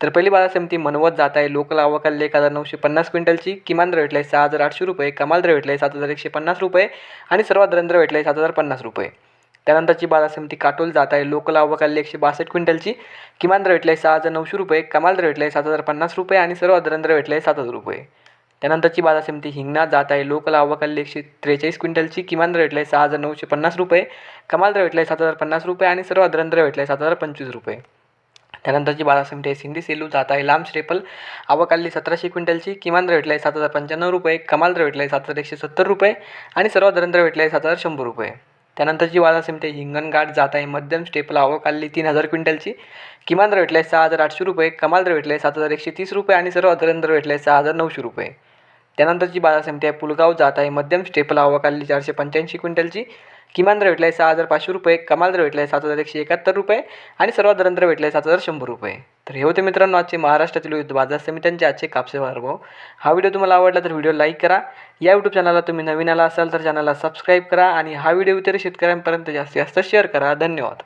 तर पहिली बाजार समिती मनवत जात आहे लोकल आवकाल एक हजार नऊशे पन्नास क्विंटलची किमान दर भेटला आहे सहा हजार आठशे रुपये कमाल दर भेटला आहे सात हजार एकशे पन्नास रुपये आणि सर्वात दर भेटला आहे सात हजार पन्नास रुपये. त्यानंतरची बाजार समिती काटोल जात आहे लोकल आवकाल एकशे बासष्ट क्विंटलची किमान दर भेटला आहे सहा हजार नऊशे रुपये कमाल दर भेटला आहे सात हजार पन्नास रुपये आणि सर्वात दर भेटला आहे सात हजार रुपये. त्यानंतरची बाजार समिती हिंगणा जात आहे लोकल आवकाल एकशे त्रेचाळीस क्विंटलची किमान दर भेटला आहे सहा हजार नऊशे पन्नास रुपये कमाल दर भेटला आहे सात हजार पन्नास रुपये आणि सर्वात दर भेटला आहे सात हजार पंचवीस रुपये. त्यानंतरची बाजार समिती आहे सिंधी सेलू जात आहे लांब स्टेपल आवकाली सतराशे क्विंटलची किमान दर भेटला आहे सात हजार पंच्याण्णव रुपये कमाल दर भेटला आहे सात हजार एकशे सत्तर रुपये आणि सर्वात दर भेटला आहे सात हजार शंभर रुपये. त्यानंतरची बाजार समिती आहे हिंगणघाट जात आहे मध्यम स्टेपल आवकाली तीन हजार क्विंटलची किमान दर भेटला आहे सहा हजार आठशे रुपये कमाल दर भेटला आहे सात हजार एकशे तीस रुपये आणि सर्वात दर भेटला आहे सहा हजार नऊशे रुपये. त्यानंतरची बाजार समिती आहे पुलगाव जात आहे मध्यम स्टेपल आवकाली चारशे पंच्याऐंशी क्विंटलची किमान दर भेटला आहे सहा हजार पाचशे रुपये कमाल दर भेटला आहे सात हजार एकशे एकाहत्तर रुपये आणि सर्वात दर भेटला आहे सात हजार शंभर रुपये. तर हे होते मित्रांनो आजचे महाराष्ट्रातील विविध बाजार समित्यांचे आजचे कापसे बाजारभाव. हा व्हिडिओ तुम्हाला आवडला तर व्हिडिओ लाईक करा. या यूट्यूब चॅनलला तुम्ही नवीन आला असाल तर चॅनलला सबस्क्राईब करा आणि हा व्हिडिओ इतर शेतकऱ्यांपर्यंत जास्तीत जास्त शेअर करा. धन्यवाद.